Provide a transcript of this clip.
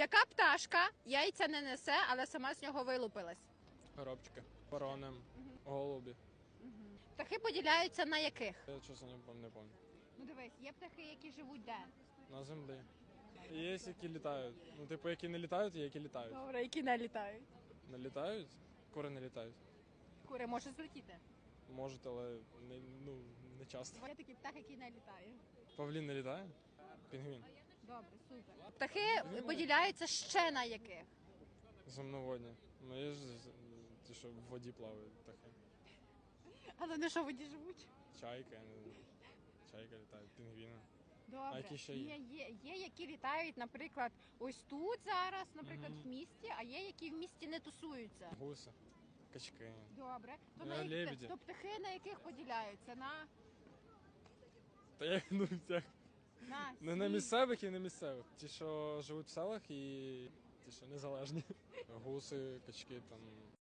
Яка пташка яйця не несе, але сама з нього вилупилась? Горобчики, ворони, голуби. Птахи поділяються на яких? Я чесно не пам- не пам'ятаю. Ну дивись, є птахи, які живуть де? На землі. Є, які літають. Ну, типу, які не літають, і які літають. Добре, які не літають. Не літають? Кури не літають. Кури може злетіти. Можуть, але не, ну, не часто. Є такий птах, який не літає. Павлін не літає? Пінгвін. Добре, супер. Птахи поділяються ще на яких? Земноводні. Ну є ж ті, що в воді плавають птахи. Але не що в воді живуть. Чайка, я не знаю. Чайка літає, пінгвіни. Добре. А які ще є? є, є, які літають, наприклад, ось тут зараз, наприклад, в місті, а є, які в місті не тусуються. Гуси, качки. Добре. То, Е, на які, лебеді. то птахи на яких поділяються? На, Та як ну всіх. На, Не на місцевих і не місцевих. Ті, що живуть в селах і ті, що незалежні. Гуси, качки там.